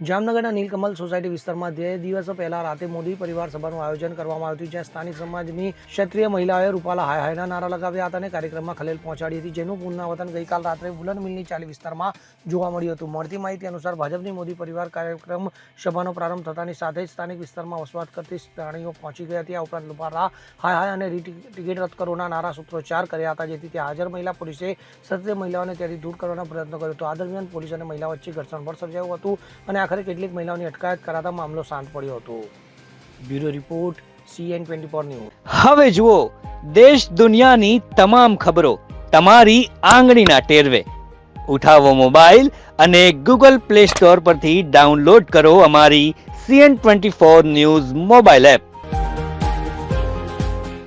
જામનગરના નીલકમલ સોસાયટી વિસ્તારમાં બે દિવસ પહેલા રાતે મોદી પરિવાર સભાનું આયોજન કરવામાં આવ્યું હતું, જ્યાં સ્થાનિક સમાજની ક્ષત્રિય મહિલાઓએ રૂપાલા હાય હાયના નારા લગાવ્યા હતા અને કાર્યક્રમમાં ખલેલ પહોંચાડી હતી, જેનું પુનરાવર્તન ગઈકાલ રાત્રે વુલન મિલની ચાલી વિસ્તારમાં જોવા મળ્યું હતું. મળતી માહિતી અનુસાર ભાજપની મોદી પરિવાર કાર્યક્રમ સભાનો પ્રારંભ થતાની સાથે જ સ્થાનિક વિસ્તારમાં વસવાટ કરતી પ્રાણીઓ પહોંચી ગયા હતી આ ઉપરાંત રૂપાલા હાય હાય અને ટિકિટ રદ કરોના નારા સૂત્રોચ્ચાર કર્યા હતા, જેથી ત્યાં હાજર મહિલા પોલીસે ક્ષત્રિય મહિલાઓને ત્યાંથી દૂર કરવાનો પ્રયત્ન કર્યો હતો. આ દરમિયાન પોલીસ અને મહિલાઓ વચ્ચે ઘર્ષણ પણ સર્જાયું હતું અને આખરે કેટલીક મહિલાઓની અટકાયત કરાતા મામલો શાંત પડ્યો હતો. Bureau report CN twenty four news. હવે જુઓ, દેશ દુનિયાની તમામ ખબરો તમારી આંગળીના ટેરવે. ઉઠાવો મોબાઈલ અને ગૂગલ પ્લે સ્ટોર પરથી ડાઉનલોડ કરો અમારી CN twenty four news mobile app.